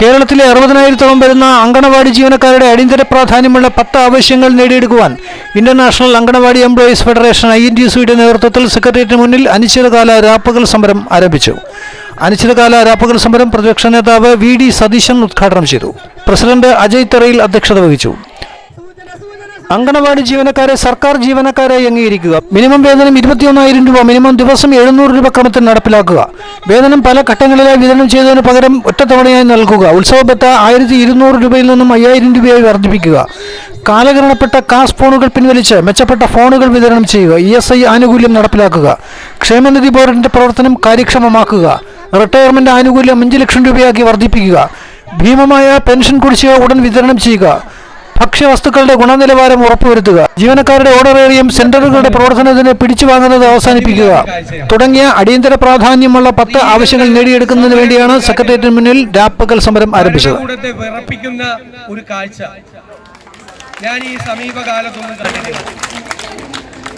കേരളത്തിലെ അറുപതിനായിരത്തോളം വരുന്ന അങ്കണവാടി ജീവനക്കാരുടെ അടിയന്തര പ്രാധാന്യമുള്ള പത്ത് ആവശ്യങ്ങൾ നേടിയെടുക്കുവാൻ international anganwadi employees federation I N T സിയുടെ നേതൃത്വത്തിൽ സെക്രട്ടേറിയറ്റിന് മുന്നിൽ അനിശ്ചിതകാല രാപ്പകൽ സമരം ആരംഭിച്ചു. അനിശ്ചിതകാല രാപ്പകൽ സമരം പ്രതിപക്ഷ നേതാവ് വി ഡി സതീശൻ ഉദ്ഘാടനം ചെയ്തു. പ്രസിഡന്റ് അജയ് തെറയിൽ അധ്യക്ഷത വഹിച്ചു. അങ്കണവാടി ജീവനക്കാരെ സർക്കാർ ജീവനക്കാരായി അംഗീകരിക്കുക. മിനിമം വേതനം ഇരുപത്തിയൊന്നായിരം രൂപ മിനിമം ദിവസം എഴുന്നൂറ് രൂപ ക്രമത്തിൽ നടപ്പിലാക്കുക. വേതനം പല ഘട്ടങ്ങളിലായി വിതരണം ചെയ്തതിന് പകരം ഒറ്റത്തവണയായി നൽകുക. ഉത്സവബത്ത ആയിരത്തി ഇരുന്നൂറ് രൂപയിൽ നിന്നും അയ്യായിരം രൂപയായി വർദ്ധിപ്പിക്കുക. കാലഹരണപ്പെട്ട കാസ് ഫോണുകൾ പിൻവലിച്ച് മെച്ചപ്പെട്ട ഫോണുകൾ വിതരണം ചെയ്യുക. ഇ എസ് ഐ ആനുകൂല്യം നടപ്പിലാക്കുക. ക്ഷേമനിധി ബോർഡിന്റെ പ്രവർത്തനം കാര്യക്ഷമമാക്കുക. റിട്ടയർമെന്റ് ആനുകൂല്യം അഞ്ച് ലക്ഷം രൂപയാക്കി വർദ്ധിപ്പിക്കുക. ഭീമമായ പെൻഷൻ കുടിശ്ശിക ഉടൻ വിതരണം ചെയ്യുക. ഭക്ഷ്യവസ്തുക്കളുടെ ഗുണനിലവാരം ഉറപ്പുവരുത്തുക. ജീവനക്കാരുടെ ഓണറേറിയം സെന്ററുകളുടെ പ്രവർത്തനത്തിന് പിടിച്ചു വാങ്ങുന്നത് അവസാനിപ്പിക്കുക. തുടങ്ങിയ അടിയന്തര പ്രാധാന്യമുള്ള പത്ത് ആവശ്യങ്ങൾ നേടിയെടുക്കുന്നതിന് വേണ്ടിയാണ് സെക്രട്ടേറിയറ്റിന് മുന്നിൽ രാപ്പകൽ സമരം ആരംഭിച്ചത്. ഞാൻ ഈ സമീപകാലത്തൊന്നും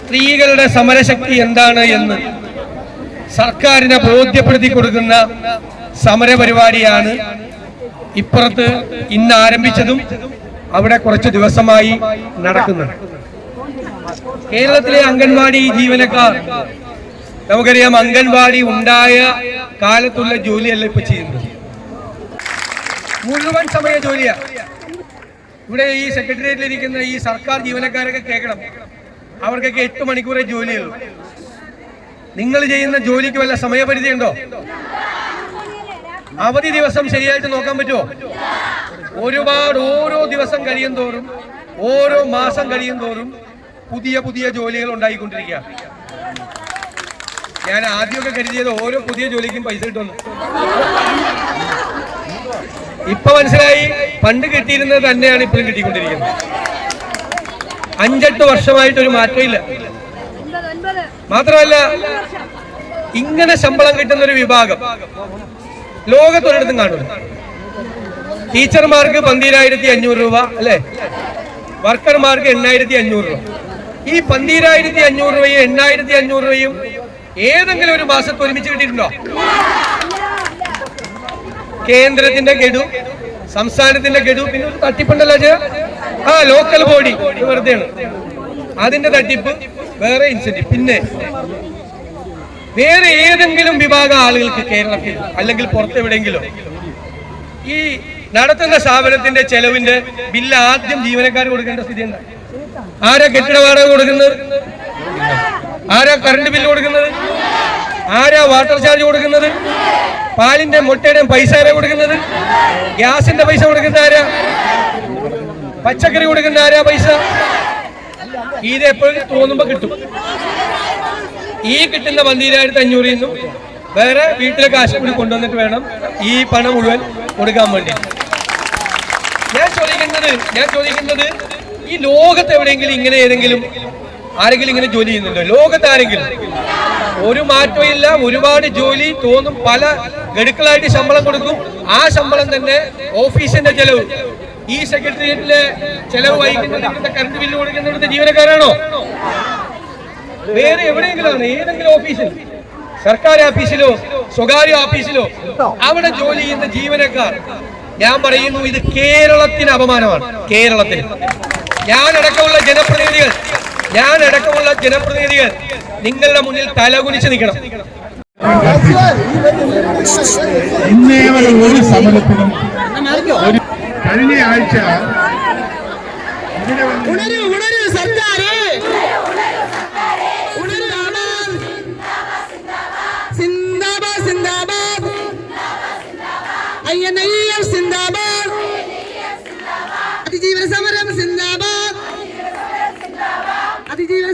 സ്ത്രീകളുടെ സമരശക്തി എന്താണ് എന്ന് സർക്കാരിനെ ബോധ്യപ്പെടുത്തി കൊടുക്കുന്ന സമരപരിപാടിയാണ് ഇപ്പുറത്ത് ഇന്ന് ആരംഭിച്ചതും അവിടെ കുറച്ച് ദിവസമായി നടക്കുന്നത് കേരളത്തിലെ അംഗൻവാടി ജീവനക്കാർ നമുക്കറിയാം അംഗൻവാടി ഉണ്ടായ കാലത്തുള്ള ജോലിയല്ല ഇപ്പൊ ചെയ്യുന്നത്. മുഴുവൻ സമയ ജോലിയാ. ഇവിടെ ഈ സെക്രട്ടേറിയറ്റിൽ ഇരിക്കുന്ന ഈ സർക്കാർ ജീവനക്കാരൊക്കെ കേൾക്കണം. അവർക്കൊക്കെ എട്ട് മണിക്കൂറേ ജോലിയുള്ളൂ. നിങ്ങൾ ചെയ്യുന്ന ജോലിക്ക് വല്ല സമയപരിധി ഉണ്ടോ അവധി ദിവസം ശരിയായിട്ട് നോക്കാൻ പറ്റുമോ? ഒരുപാട് ഓരോ ദിവസം കഴിയും തോറും ഓരോ മാസം കഴിയും തോറും പുതിയ പുതിയ ജോലികൾ ഉണ്ടായിക്കൊണ്ടിരിക്കുക. ഞാൻ ആദ്യമൊക്കെ കരുതിയത് ഓരോ പുതിയ ജോലിക്കും പൈസ കിട്ടുന്നു ഇപ്പൊ മനസ്സിലായി പണ്ട് കിട്ടിയിരുന്നത് തന്നെയാണ് ഇപ്പോഴും കിട്ടിക്കൊണ്ടിരിക്കുന്നത്. അഞ്ചെട്ട് വർഷമായിട്ട് ഒരു മാറ്റമില്ല. മാത്രമല്ല ഇങ്ങനെ ശമ്പളം കിട്ടുന്ന ഒരു വിഭാഗം ലോകത്തൊരിടത്തും കാണുന്നു ടീച്ചർമാർക്ക് പന്തിരായിരത്തി അഞ്ഞൂറ് രൂപ അല്ലെ? വർക്കർമാർക്ക് എണ്ണായിരത്തി അഞ്ഞൂറ് രൂപ. ഈ പന്തിരായിരത്തി അഞ്ഞൂറ് രൂപയും എണ്ണായിരത്തി അഞ്ഞൂറ് രൂപയും ഏതെങ്കിലും ഒരു മാസത്ത് ഒരുമിച്ച് കിട്ടിയിട്ടുണ്ടോ? കേന്ദ്രത്തിന്റെ ഗഡു സംസ്ഥാനത്തിന്റെ ഗഡു പിന്നെ ഒരു തട്ടിപ്പുണ്ടല്ലോ ആ ലോക്കൽ ബോഡി വെറുതെയാണ്. അതിന്റെ തട്ടിപ്പ് വേറെ ഇൻസെന്റീവ് പിന്നെ വേറെ ഏതെങ്കിലും വിഭാഗം ആളുകൾക്ക് കേരളത്തിൽ അല്ലെങ്കിൽ പുറത്തെവിടെയെങ്കിലും ഈ നടത്തുന്ന സ്ഥാപനത്തിന്റെ ചെലവിന്റെ ബില്ല് ആദ്യം ജീവനക്കാർ കൊടുക്കേണ്ട സ്ഥിതി എന്താ? ആരാ കെട്ടിട വാടക കൊടുക്കുന്നത്? ആരാ കറണ്ട് ബില്ല് കൊടുക്കുന്നത്? ആരാ വാട്ടർ ചാർജ് കൊടുക്കുന്നത്? പാലിന്റെ മുട്ടയുടെയും പൈസ ആരാ കൊടുക്കുന്നത്? ഗ്യാസിന്റെ പൈസ കൊടുക്കുന്ന ആരാ? പച്ചക്കറി കൊടുക്കുന്ന ആരാ പൈസ? ഇത് എപ്പോഴും തോന്നുമ്പോ കിട്ടും. ഈ കിട്ടുന്ന പന്തിരായിരത്തി അഞ്ഞൂറിൽ നിന്നും വേറെ വീട്ടിലെ കാശ് കൂടി കൊണ്ടുവന്നിട്ട് വേണം ഈ പണം മുഴുവൻ കൊടുക്കാൻ വേണ്ടി ചോദിക്കുന്നത് ഞാൻ ചോദിക്കുന്നത്? ഈ ലോകത്ത് എവിടെയെങ്കിലും ഇങ്ങനെ ഏതെങ്കിലും ആരെങ്കിലും ഇങ്ങനെ ജോലി ചെയ്യുന്നുണ്ടോ? ലോകത്ത് ആരെങ്കിലും? ഒരു മാറ്റവും ഇല്ല ഒരുപാട് ജോലി തോന്നും പല ഗഡുക്കളായിട്ട് ശമ്പളം കൊടുക്കും. ആ ശമ്പളം തന്നെ ഓഫീസിന്റെ ചെലവ്. ഈ സെക്രട്ടേറിയറ്റിലെ ചെലവ് വഹിക്കുന്നത് കറണ്ട് ബില്ല് കൊടുക്കുന്നിടത്ത് ജീവനക്കാരാണോ? വേറെ എവിടെയെങ്കിലും ഏതെങ്കിലും ഓഫീസിൽ സർക്കാർ ഓഫീസിലോ സ്വകാര്യ ഓഫീസിലോ അവിടെ ജോലി ചെയ്യുന്ന ജീവനക്കാർ ഞാൻ പറയുന്നു ഇത് കേരളത്തിന് അപമാനമാണ്. കേരളത്തിന്. ഞാൻ അടക്കമുള്ള ജനപ്രതിനിധികൾ ഞാൻ അടക്കമുള്ള ജനപ്രതിനിധികൾ നിങ്ങളുടെ മുന്നിൽ തലകുനിച്ച് നിൽക്കണം. ഇന്നേ വരെ ഒരു സമരത്തിനും കഴിഞ്ഞ ആഴ്ച ഇവിടെ അതിജീവന സമരം സിന്ദാബാദ്. അതിജീവന